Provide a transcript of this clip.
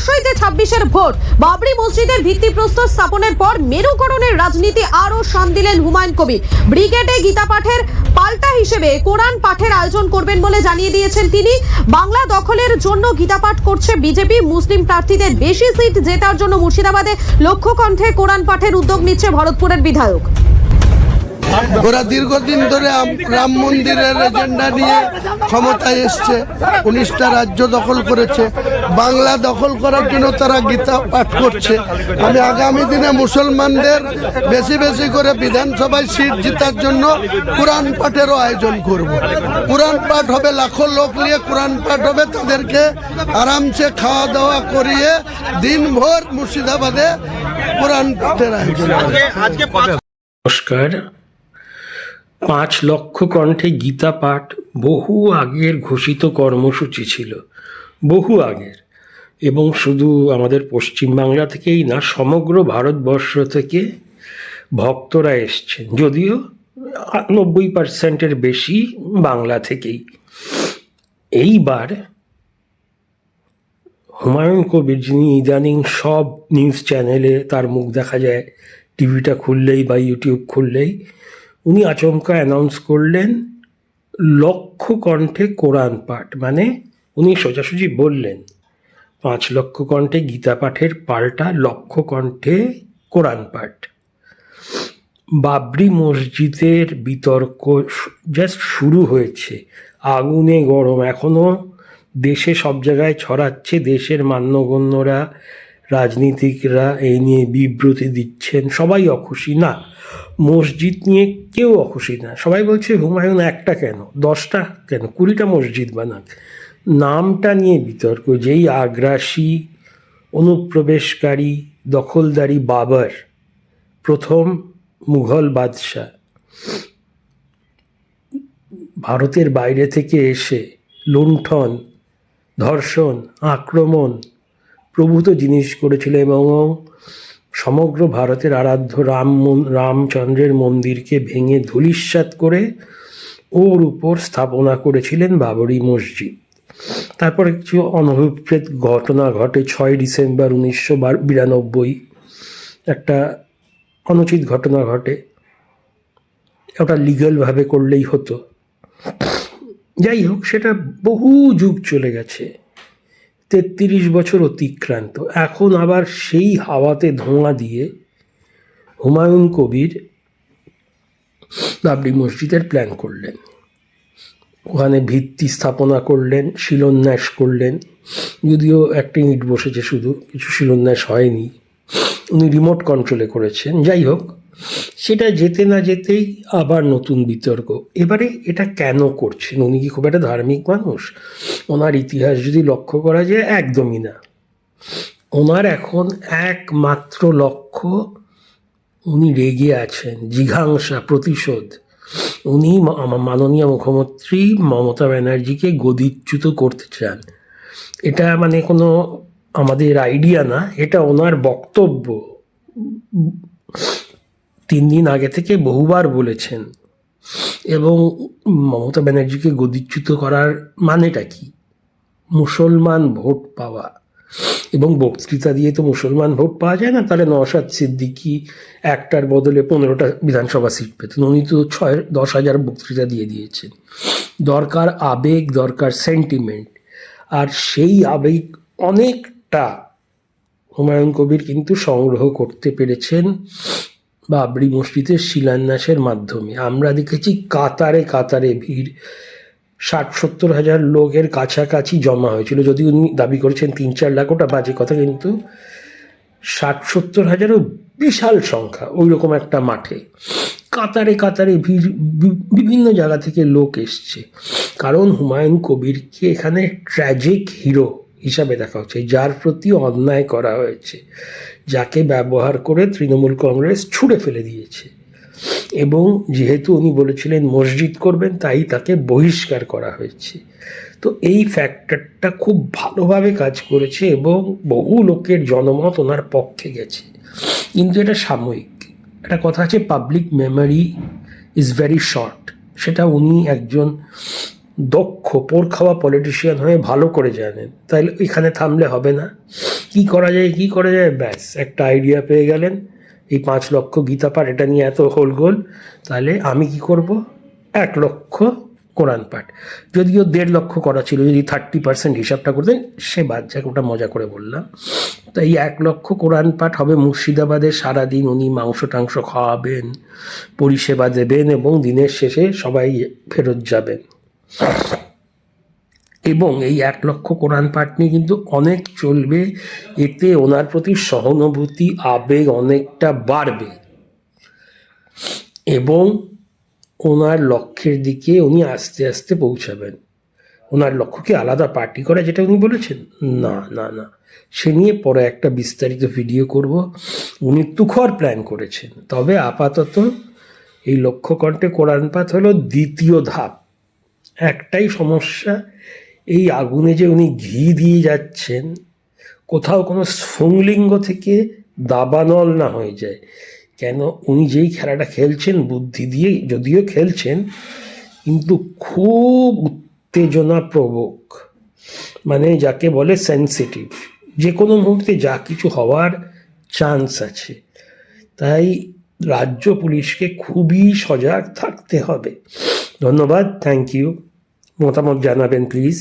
অবশ্যই যে ছাব্বিশের ভোট। বাবরি মসজিদের ভিত্তিপ্রস্তর স্থাপনের পর মেরুকরণের রাজনীতি আরও শান দিলেন হুমায়ুন কবির। ব্রিগেডে গীতা পাঠের পাল্টা হিসেবে কোরআন পাঠের আয়োজন করবেন বলে জানিয়ে দিয়েছেন তিনি। বাংলা দখলের জন্য গীতা পাঠ করছে বিজেপি। মুসলিম প্রার্থীদের বেশি সিট জেতার জন্য মুর্শিদাবাদে লক্ষ্যকণ্ঠে কোরআন পাঠের উদ্যোগ নিচ্ছে ভরতপুরের বিধায়ক। ওরা দীর্ঘদিন ধরে রাম মন্দিরের এজেন্ডা নিয়ে ক্ষমতায় এসছে। উনিশটা রাজ্য দখল করেছে। বাংলা দখল করার জন্য তারা গীতা পাঠ করছে। আমি আগামী দিনে মুসলমানদের বেশি বেশি করে বিধানসভায় সিট জেতার জন্য কোরআন পাঠেরও আয়োজন করব। কোরআন পাঠ হবে লাখো লোক নিয়ে কোরআন পাঠ হবে তাদেরকে আরামসে খাওয়া দাওয়া করিয়ে দিনভর মুর্শিদাবাদে কোরআন পাঠের আয়োজন নমস্কার। পাঁচ লক্ষ কণ্ঠে গীতা পাঠ বহু আগের ঘোষিত কর্মসূচি ছিল, বহু আগের। এবং শুধু আমাদের পশ্চিমবাংলা থেকেই না, সমগ্র ভারতবর্ষ থেকে ভক্তরা এসছেন, যদিও নব্বই পার্সেন্টের বেশি বাংলা থেকেই। এইবার হুমায়ুন কবির যিনি ইদানিং সব নিউজ চ্যানেলে তার মুখ দেখা যায়, টিভিটা খুললেই বা ইউটিউব খুললেই উনি আচমকা অ্যানাউন্স করলেন লক্ষ কণ্ঠে কোরআন পাঠ। মানে উনি সোজাসুজি বললেন, পাঁচ লক্ষ কণ্ঠে গীতা পাঠের পাল্টা লক্ষ কণ্ঠে কোরআন পাঠ। বাবরি মসজিদের বিতর্ক জাস্ট শুরু হয়েছে। আগুনে গরম। এখনও দেশে সব জায়গায় ছড়াচ্ছে। দেশের মান্যগণ্যরা রাজনীতিকরা এই নিয়ে বিবৃতি দিচ্ছেন। সবাই অখুশি না। মসজিদ নিয়ে কেউ অখুশি না। সবাই বলছে, হুমায়ুন, একটা কেন? দশটা কেন? কুড়িটা মসজিদ বানাক। নামটা নিয়ে বিতর্ক। যেই আগ্রাসী, অনুপ্রবেশকারী, দখলদারি বাবার প্রথম মুঘল বাদশাহ ভারতের বাইরে থেকে এসে লুণ্ঠন, ধর্ষণ, আক্রমণ প্রভূত জিনিস করেছিল এবং সমগ্র ভারতের আরাধ্য রাম রামচন্দ্রের মন্দিরকে ভেঙে ধূলিস্যাৎ করে ওর উপর স্থাপনা করেছিলেন বাবরি মসজিদ। তারপরে কিছু অনভিপ্রেত ঘটনা ঘটে। ছয় ডিসেম্বর উনিশশো বিরানব্বই, একটা অনুচিত ঘটনা ঘটে। ওটা লিগ্যালভাবে করলেই হতো। যাই হোক, সেটা বহু যুগ চলে গেছে। তেত্রিশ বছর অতিক্রান্ত। এখন আবার সেই হাওয়াতে ধোঁয়া দিয়ে হুমায়ুন কবির বাবরি মসজিদের প্ল্যান করলেন। ওখানে ভিত্তি স্থাপনা করলেন, শিলান্যাস করলেন। যদিও একটা ইট বসেছে শুধু, কিছু শিলান্যাস হয়নি। উনি রিমোট কন্ট্রোলে করেছেন। যাই হোক সেটা যেতে না যেতেই আবার নতুন বিতর্ক। এবারে এটা কেন করছেন? উনি কি খুব একটা ধার্মিক মানুষ? ওনার ইতিহাস যদি লক্ষ্য করা যায়, একদমই না। ওনার এখন একমাত্র লক্ষ্য উনি রেগে আছেন, জিঘাংসা, প্রতিশোধ। উনি মাননীয় মুখ্যমন্ত্রী মমতা ব্যানার্জিকে গদিচ্যুত করতে চান। এটা মানে কোনো আমাদের আইডিয়া না, এটা ওনার বক্তব্য। তিন দিন আগে থেকে বহুবার বলেছেন। এবং মমতা ব্যানার্জিকে গদিচ্যুত করার মানেটা কি? মুসলমান ভোট পাওয়া। এবং বক্তৃতা দিয়ে তো মুসলমান ভোট পাওয়া যায় না, তাহলে নওশাদ সিদ্দিকি একটার বদলে পনেরোটা বিধানসভা সিট পেতেন। উনি তো ছয়, দশ হাজার বক্তৃতা দিয়ে দিয়েছেন। দরকার আবেগ, দরকার সেন্টিমেন্ট আর সেই আবেগ অনেকটা হুমায়ুন কবির কিন্তু সংগ্রহ করতে পেরেছেন। বাবরি মসজিদের শিলান্যাসের মাধ্যমে। আমরা দেখেছি কাতারে কাতারে ভিড়। ষাট, সত্তর হাজার লোকের কাছাকাছি জমা হয়েছিল। যদি উনি দাবি করেছেন তিন চার লাখ ওটা বাজে কথা, কিন্তু ষাট, সত্তর হাজারও বিশাল সংখ্যা ওই রকম একটা মাঠে। কাতারে কাতারে ভিড় বিভিন্ন জায়গা থেকে লোক এসছে। কারণ হুমায়ুন কবিরকে এখানে ট্র্যাজিক হিরো হিসাবে দেখা হচ্ছে, যার প্রতি অন্যায় করা হয়েছে, যাকে ব্যবহার করে তৃণমূল কংগ্রেস ছুঁড়ে ফেলে দিয়েছে। এবং যেহেতু উনি বলেছিলেন মসজিদ করবেন, তাই তাকে বহিষ্কার করা হয়েছে। তো এই ফ্যাক্টরটা খুব ভালোভাবে কাজ করেছে এবং বহু লোকের জনমত ওনার পক্ষে গেছে। কিন্তু এটা সাময়িক। একটা কথা আছে public memory is very short সেটা উনি একজন দক্ষ পোর খাওয়া পলিটিশিয়ান হয়ে ভালো করে জানেন। তাহলে এখানে থামলে হবে না। কি করা যায়, কি করা যায়? ব্যাস, একটা আইডিয়া পেয়ে গেলেন। এই পাঁচ লক্ষ গীতা পাঠ, এটা নিয়ে এত হোলগোল। তাহলে আমি কি করব? এক লক্ষ কোরআন পাঠ। যদিও দেড় লক্ষ করা ছিল, যদি থার্টি পার্সেন্ট হিসাবটা করতেন, সে বাদ যাক, ওটা মজা করে বললাম। তো এই এক লক্ষ কোরআন পাঠ হবে মুর্শিদাবাদে, সারাদিন উনি মাংস টাংস খাওয়াবেন, পরিষেবা দেবেন এবং দিনের শেষে সবাই ফেরত যাবেন। এবং এই এক লক্ষ কোরআন পাঠ নিয়ে কিন্তু অনেক চলবে। এতে ওনার প্রতি সহানুভূতি, আবেগ অনেকটা বাড়বে। এবং ওনার লক্ষ্যের দিকে উনি আস্তে আস্তে পৌঁছাবেন। ওনার লক্ষ্যকে আলাদা পার্টি করা যেটা উনি বলেছেন? না না না। সে নিয়ে পরে একটা বিস্তারিত ভিডিও করব। উনি তুখর প্ল্যান করেছেন। তবে আপাতত এই লক্ষ্যকণ্ঠে কোরআন পাঠ হলো দ্বিতীয় ধাপ। একটাই সমস্যা, এই আগুনে যে উনি ঘি দিয়ে যাচ্ছেন, কোথাও কোনো স্ফুংলিঙ্গ থেকে দাবানল না হয়ে যায়। কেন? উনি যেই খেলাটা খেলছেন, বুদ্ধি দিয়ে যদিও খেলছেন, কিন্তু খুব উত্তেজনা প্রবক মানে যাকে বলে সেন্সিটিভ যে কোনো মুহূর্তে যা কিছু হওয়ার চান্স আছে। তাই রাজ্য পুলিশকে খুবই সজাগ থাকতে হবে। ধন্যবাদ থ্যাংক ইউ মতামত জানাবেন প্লিজ